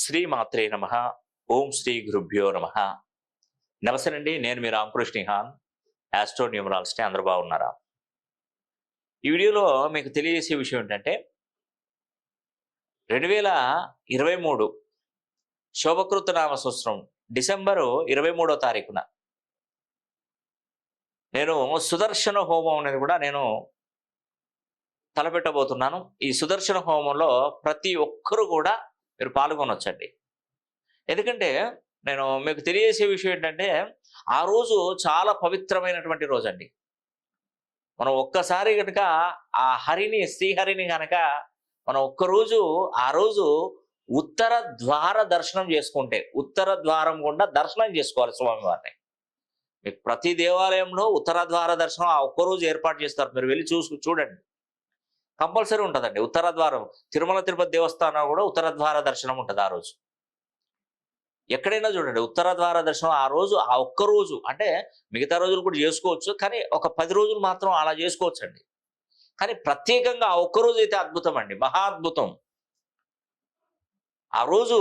శ్రీ మాత్రే నమ. ఓం శ్రీ గురుభ్యో నమ. నమస్తే నేను మీ రామకృష్ణిహాన్ ఆస్ట్రో యాస్ట్రో న్యూమరాలజిస్ట్. అందరు బాగున్నారా? ఈ వీడియోలో మీకు తెలియజేసే విషయం ఏంటంటే రెండు వేల ఇరవై మూడు శోభకృతనామ సంవత్సరం డిసెంబరు ఇరవై మూడో తారీఖున నేను సుదర్శన హోమం అనేది కూడా నేను తలపెట్టబోతున్నాను. ఈ సుదర్శన హోమంలో ప్రతి ఒక్కరూ కూడా మీరు పాల్గొనొచ్చండి. ఎందుకంటే నేను మీకు తెలియజేసే విషయం ఏంటంటే ఆ రోజు చాలా పవిత్రమైనటువంటి రోజు అండి మనం ఒక్కసారి కనుక ఆ హరిని శ్రీహరిని కనుక మనం ఒక్కరోజు ఆ రోజు ఉత్తర ద్వార దర్శనం చేసుకుంటే ఉత్తర ద్వారం గుండా దర్శనం చేసుకోవాలి స్వామివారిని. మీకు ప్రతి దేవాలయంలో ఉత్తర ద్వార దర్శనం ఆ ఒక్కరోజు ఏర్పాటు చేస్తారు. మీరు వెళ్ళి చూసు చూడండి. కంపల్సరీ ఉంటుందండి. ఉత్తర ద్వారం తిరుమల తిరుపతి దేవస్థానం కూడా ఉత్తర ద్వార దర్శనం ఉంటుంది ఆ రోజు. ఎక్కడైనా చూడండి ఉత్తర ద్వార దర్శనం ఆ రోజు ఆ ఒక్క రోజు అంటే మిగతా రోజులు కూడా చేసుకోవచ్చు కానీ ఒక పది రోజులు మాత్రం అలా చేసుకోవచ్చు అండి కానీ ప్రత్యేకంగా ఆ ఒక్క రోజు అయితే అద్భుతం అండి మహా అద్భుతం. ఆ రోజు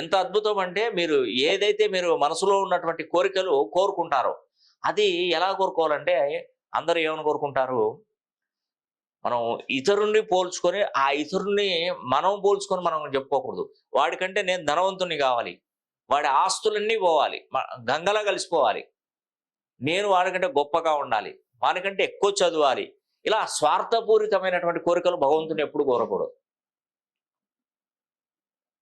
ఎంత అద్భుతం అంటే మీరు ఏదైతే మీరు మనసులో ఉన్నటువంటి కోరికలు కోరుకుంటారో అది ఎలా కోరుకోవాలంటే అందరూ ఏమని కోరుకుంటారు? మనం ఇతరుణ్ణి పోల్చుకొని ఆ ఇతరుణ్ణి మనం పోల్చుకొని మనం చెప్పుకోకూడదు. వాడికంటే నేను ధనవంతుణ్ణి కావాలి. వాడి ఆస్తులన్నీ పోవాలి. మ- గంగలా కలిసిపోవాలి. నేను వాడికంటే గొప్పగా ఉండాలి. వాడికంటే ఎక్కువ చదవాలి. ఇలా స్వార్థపూరితమైనటువంటి కోరికలు భగవంతుని ఎప్పుడు కోరకూడదు.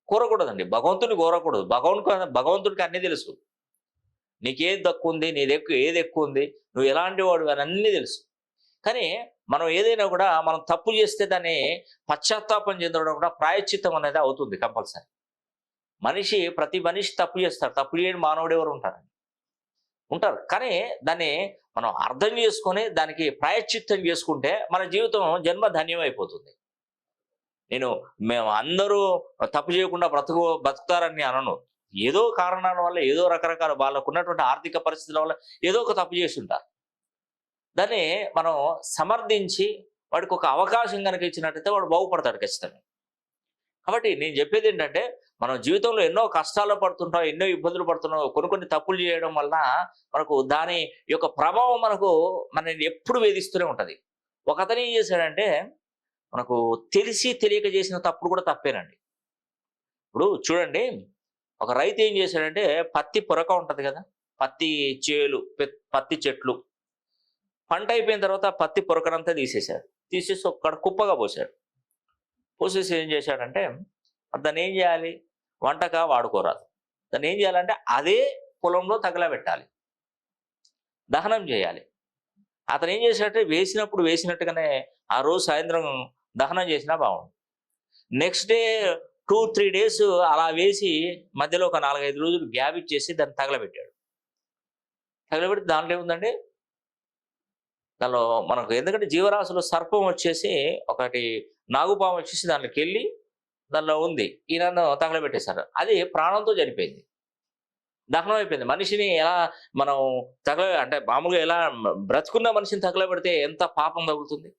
కోరకూడదండి. భగవంతుని కోరకూడదు. భగవంతుని భగవంతుడికి అన్నీ తెలుసు. నీకేది తక్కువ ఉంది నీ ఎక్కువ ఏది ఎక్కువ ఉంది నువ్వు ఎలాంటి వాడు అని అన్నీ తెలుసు. కానీ మనం ఏదైనా కూడా మనం తప్పు చేస్తే దాన్ని పశ్చాత్తాపం చెందడం కూడా ప్రాయశ్చిత్తం అనేది అవుతుంది కంపల్సరీ. మనిషి ప్రతి మనిషి తప్పు చేస్తాడు. తప్పు చేయని మానవుడు ఎవరు ఉంటారు ఉంటారు. కానీ దాన్ని మనం అర్థం చేసుకొని దానికి ప్రాయశ్చిత్తం చేసుకుంటే మన జీవితం జన్మ ధన్యం అయిపోతుంది. నేను మేము అందరూ తప్పు చేయకుండా బ్రతుకు బ్రతుకుతారని అనను. ఏదో కారణాల వల్ల ఏదో రకరకాల వాళ్ళకు ఉన్నటువంటి ఆర్థిక పరిస్థితుల వల్ల ఏదో ఒక తప్పు చేసి ఉంటారు. దాన్ని మనం సమర్థించి వాడికి ఒక అవకాశం కనుక ఇచ్చినట్టయితే వాడు బాగుపడతాడు ఖచ్చితంగా. కాబట్టి నేను చెప్పేది ఏంటంటే మనం జీవితంలో ఎన్నో కష్టాలు పడుతుంటాం ఎన్నో ఇబ్బందులు పడుతున్నాం కొన్ని కొన్ని తప్పులు చేయడం వలన మనకు దాని యొక్క ప్రభావం మనకు మనల్ని ఎప్పుడు వేధిస్తూనే ఉంటుంది. ఒక అతను ఏం చేశాడంటే మనకు తెలిసి తెలియక చేసిన తప్పుడు కూడా తప్పేనండి. ఇప్పుడు చూడండి ఒక రైతు ఏం చేశాడంటే పత్తి పొరక ఉంటుంది కదా పత్తి చేలు పత్తి చెట్లు పంట అయిపోయిన తర్వాత పత్తి పొరకనంతా తీసేశారు. తీసేసి ఒక్కడ కుప్పగా పోసాడు పోసేసి ఏం చేశాడంటే దాన్ని ఏం చేయాలి? వంటగా వాడుకోరాదు. దాన్ని ఏం చేయాలంటే అదే పొలంలో తగలబెట్టాలి. దహనం చేయాలి. అతను ఏం చేశాడంటే వేసినప్పుడు వేసినట్టుగానే ఆ రోజు సాయంత్రం దహనం చేసినా బాగుంది next day two three days అలా వేసి మధ్యలో ఒక నాలుగైదు రోజులు గ్యాప్ ఇచ్చేసి దాన్ని తగలబెట్టాడు. తగలబెట్టి దాంట్లో ఏముందండి దానిలో మనకు ఎందుకంటే జీవరాశిలో సర్పం వచ్చేసి ఒకటి నాగుపాము వచ్చేసి దానికి వెళ్ళి దానిలో ఉంది. ఈయనను తగలబెట్టేశారు అది ప్రాణంతో చనిపోయింది. దహనం అయిపోయింది. మనిషిని ఎలా మనం తగల అంటే మామూలుగా ఎలా బ్రతుకున్న మనిషిని తగలబెడితే ఎంత పాపం తగులుతుంది?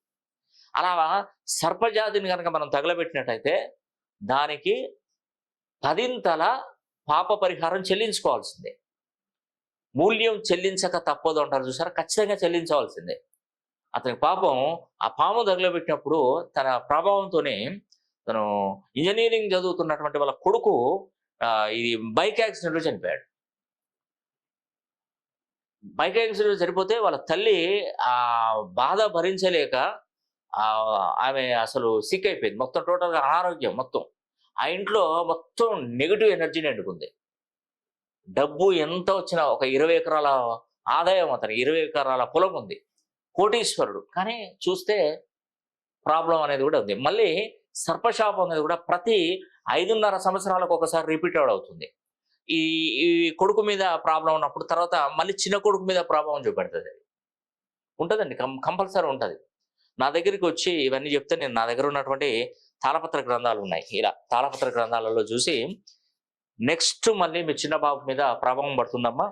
అలా సర్పజాతిని కనుక మనం తగలబెట్టినట్టయితే దానికి పదింతల పాప పరిహారం చెల్లించుకోవాల్సిందే. మూల్యం చెల్లించక తప్పదు అంటారు చూసారా? ఖచ్చితంగా చెల్లించవలసిందే. అతని పాపం ఆ పాము తగలబెట్టినప్పుడు తన ప్రభావంతోనే తను ఇంజనీరింగ్ చదువుతున్నటువంటి వాళ్ళ కొడుకు ఇది బైక్ యాక్సిడెంట్లో చనిపోయాడు. బైక్ యాక్సిడెంట్ చనిపోతే వాళ్ళ తల్లి ఆ బాధ భరించలేక ఆమె అసలు సిక్ అయిపోయింది. మొత్తం టోటల్గా అనారోగ్యం మొత్తం. ఆ ఇంట్లో మొత్తం నెగిటివ్ ఎనర్జీని ఎండుకుంది డబ్బు ఎంత వచ్చినా ఒక ఇరవై ఎకరాల ఆదాయం అతను ఇరవై ఎకరాల పొలం ఉంది. కోటీశ్వరుడు. కానీ చూస్తే ప్రాబ్లం అనేది కూడా ఉంది. మళ్ళీ సర్పశాపం అనేది కూడా ప్రతి ఐదున్నర సంవత్సరాలకు ఒకసారి రిపీట్ అవుతుంది. ఈ ఈ కొడుకు మీద ప్రాబ్లం ఉన్నప్పుడు తర్వాత మళ్ళీ చిన్న కొడుకు మీద ప్రభావం చూపెడుతుంది. అది ఉంటుందండి. కం కంపల్సరీ ఉంటుంది. నా దగ్గరికి వచ్చి ఇవన్నీ చెప్తే నేను నా దగ్గర ఉన్నటువంటి తాళపత్ర గ్రంథాలు ఉన్నాయి. ఇలా తాళపత్ర గ్రంథాలలో చూసి నెక్స్ట్ మళ్ళీ మీ చిన్న బాబు మీద ప్రభావం పడుతుందమ్మా.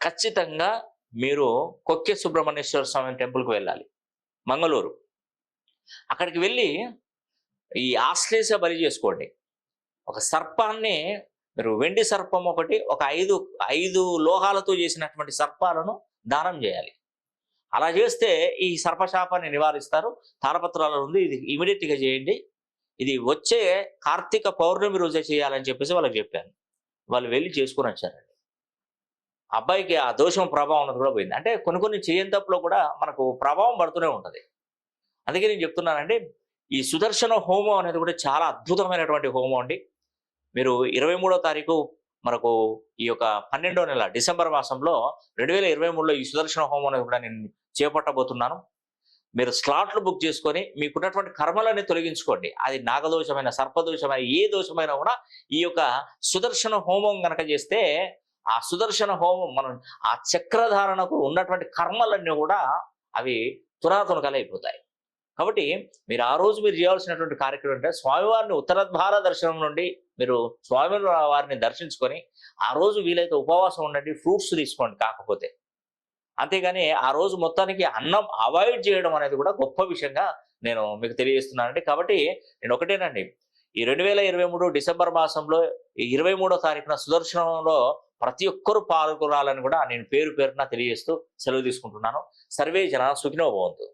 ఖచ్చితంగా మీరు కొక్కె సుబ్రహ్మణ్యేశ్వర స్వామి టెంపుల్కి వెళ్ళాలి. మంగళూరు. అక్కడికి వెళ్ళి ఈ ఆశ్లేష బలి చేసుకోండి. ఒక సర్పాన్ని మీరు వెండి సర్పం ఒకటి ఒక ఐదు ఐదు లోహాలతో చేసినటువంటి సర్పాలను దానం చేయాలి. అలా చేస్తే ఈ సర్పశాపాన్ని నివారిస్తారు. తాళపత్రాలు ఉంది ఇది ఇమీడియట్గా చేయండి. ఇది వచ్చే కార్తీక పౌర్ణమి రోజే చేయాలని చెప్పేసి వాళ్ళకి చెప్పాను. వాళ్ళు వెళ్ళి చేసుకుని వచ్చారండి. అబ్బాయికి ఆ దోషం ప్రభావం ఉన్నది కూడా పోయింది. అంటే కొన్ని కొన్ని చేయని తప్పులో కూడా మనకు ప్రభావం పడుతూనే ఉంటుంది. అందుకే నేను చెప్తున్నానండి ఈ సుదర్శన హోమం అనేది కూడా చాలా అద్భుతమైనటువంటి హోమం అండి. మీరు ఇరవై మూడో తారీఖు మనకు ఈ యొక్క పన్నెండో నెల డిసెంబర్ మాసంలో రెండు వేల ఇరవై మూడులో ఈ సుదర్శన హోమం అనేది కూడా నేను చేపట్టబోతున్నాను. మీరు స్లాట్లు బుక్ చేసుకొని మీకున్నటువంటి కర్మలని తొలగించుకోండి. అది నాగదోషమైన సర్పదోషమైన ఏ దోషమైనా కూడా ఈ యొక్క సుదర్శన హోమం గనక చేస్తే ఆ సుదర్శన హోమం మనం ఆ చక్రధారణకు ఉన్నటువంటి కర్మలన్నీ కూడా అవి తునాతునకలైపోతాయి కాబట్టి మీరు ఆ రోజు మీరు చేయాల్సినటువంటి కార్యక్రమం అంటే స్వామివారిని ఉత్తరద్వార దర్శనం నుండి మీరు స్వామి వారిని దర్శించుకొని ఆ రోజు వీలైతే ఉపవాసం ఉండండి ఫ్రూట్స్ తీసుకోండి కాకపోతే. అంతేగాని ఆ రోజు మొత్తానికి అన్నం అవాయిడ్ చేయడం అనేది కూడా గొప్ప విషయంగా నేను మీకు తెలియజేస్తున్నానండి. కాబట్టి నేను ఒకటేనండి. ఈ రెండు వేల ఇరవై మూడు డిసెంబర్ మాసంలో ఇరవై మూడో తారీఖున సుదర్శనంలో ప్రతి ఒక్కరూ పాల్గొనాలని కూడా నేను పేరు పేరున తెలియజేస్తూ సెలవు తీసుకుంటున్నాను. సర్వే జన సుఖినో భవంతు.